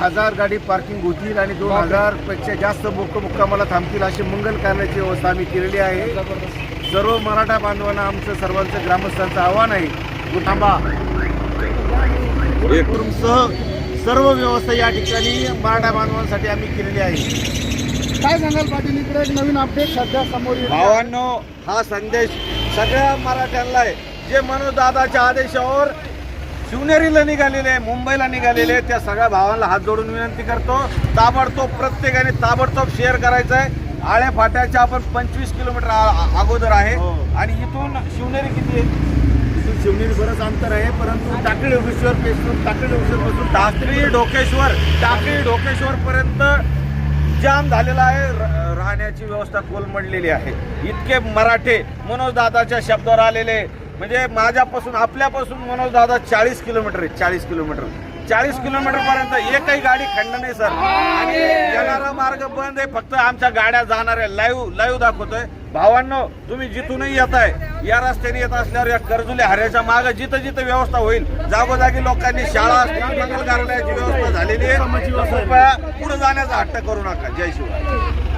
हजार गाडी पार्किंग होतील आणि दोन हजारपेक्षा जास्त मुक्क मुक्कामाला थांबतील अशी मंगल करण्याची व्यवस्था आम्ही केलेली आहे. सर्व मराठा बांधवांना आमचं सर्वांचं ग्रामस्थांचं आव्हान आहे. थांबा. सह सर्व व्यवस्था या ठिकाणी मराठा बांधवांसाठी आम्ही केलेली आहे. काय सांगाल पाटील? इकडे एक नवीन अपडेट सध्या समोर. भावांनो हा संदेश सगळ्या मराठ्यांना आहे. जे मनोजदादाच्या आदेशावर शिवनेरीला निघालेले मुंबईला निघालेले त्या सगळ्या भावांना हात जोडून विनंती करतो. ताबडतोब प्रत्येकाने ताबडतोब शेअर करायचं आहे आळ्या फाट्याच्या आपण पंचवीस किलोमीटर अगोदर आहे. हो. आणि इथून शिवनेरी किती आहे? इथून शिवनेरी बरंच अंतर आहे परंतु टाकळी योगेश्वर पेसून टाकळी योगेश्वर टाकळी ढोकेश्वर टाकळी ढोकेश्वर पर्यंत जाम झालेला आहे. राहण्याची व्यवस्था कोलमडलेली आहे. इतके मराठे मनोज दादाच्या शब्दावर आलेले. म्हणजे माझ्यापासून आपल्यापासून मनोज दादा चाळीस किलोमीटर आहे चाळीस किलोमीटर. चाळीस किलोमीटर पर्यंत एकही गाडी खंड नाही सर. आणि येणारा मार्ग बंद आहे फक्त आमच्या गाड्या जाणाऱ्या लाईव्ह लाईव्ह दाखवतोय. भावांनो तुम्ही जिथूनही येत आहे या रस्त्याने येत असल्यावर या कर्जुले हऱ्याच्या मागे जिथं जिथं व्यवस्था होईल जागोजागी लोकांनी शाळा असतील मंगल कार्यालयाची व्यवस्था झालेली आहे. कृपया पुढे जाण्याचा हट्ट करू नका. जय शिवाय.